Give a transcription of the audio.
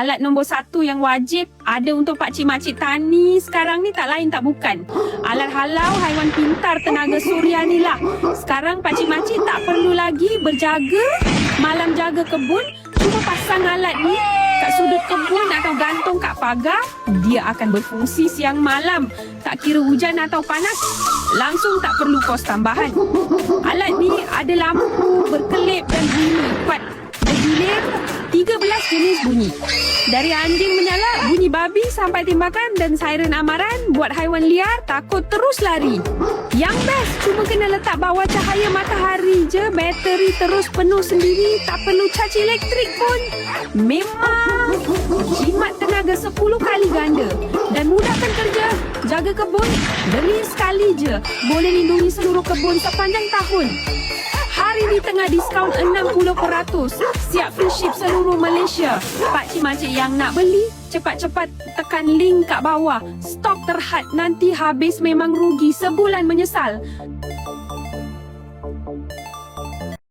Alat nombor satu yang wajib ada untuk pakcik makcik tani sekarang ni tak lain tak bukan. Alat halau haiwan pintar tenaga suria ni lah. Sekarang pakcik makcik tak perlu lagi berjaga malam jaga kebun. Cuma pasang alat ni kat sudut kebun atau gantung kat pagar. Dia akan berfungsi siang malam. Tak kira hujan atau panas. Langsung tak perlu kos tambahan. Alat ni ada lampu berkelip dan bunyi kuat. Bergilir 13 jenis bunyi. Dari anjing menyala, bunyi babi sampai tembakan dan siren amaran buat haiwan liar takut terus lari. Yang best, cuma kena letak bawah cahaya matahari je, bateri terus penuh sendiri, tak perlu caci elektrik pun. Memang jimat tenaga 10 kali ganda dan mudahkan kerja. Jaga kebun, beli sekali je. Boleh lindungi seluruh kebun sepanjang tahun. Hari ni tengah diskaun 60%. Siap free ship seluruh Malaysia. Pakcik-makcik yang nak beli, cepat-cepat tekan link kat bawah. Stok terhad nanti habis memang rugi sebulan menyesal.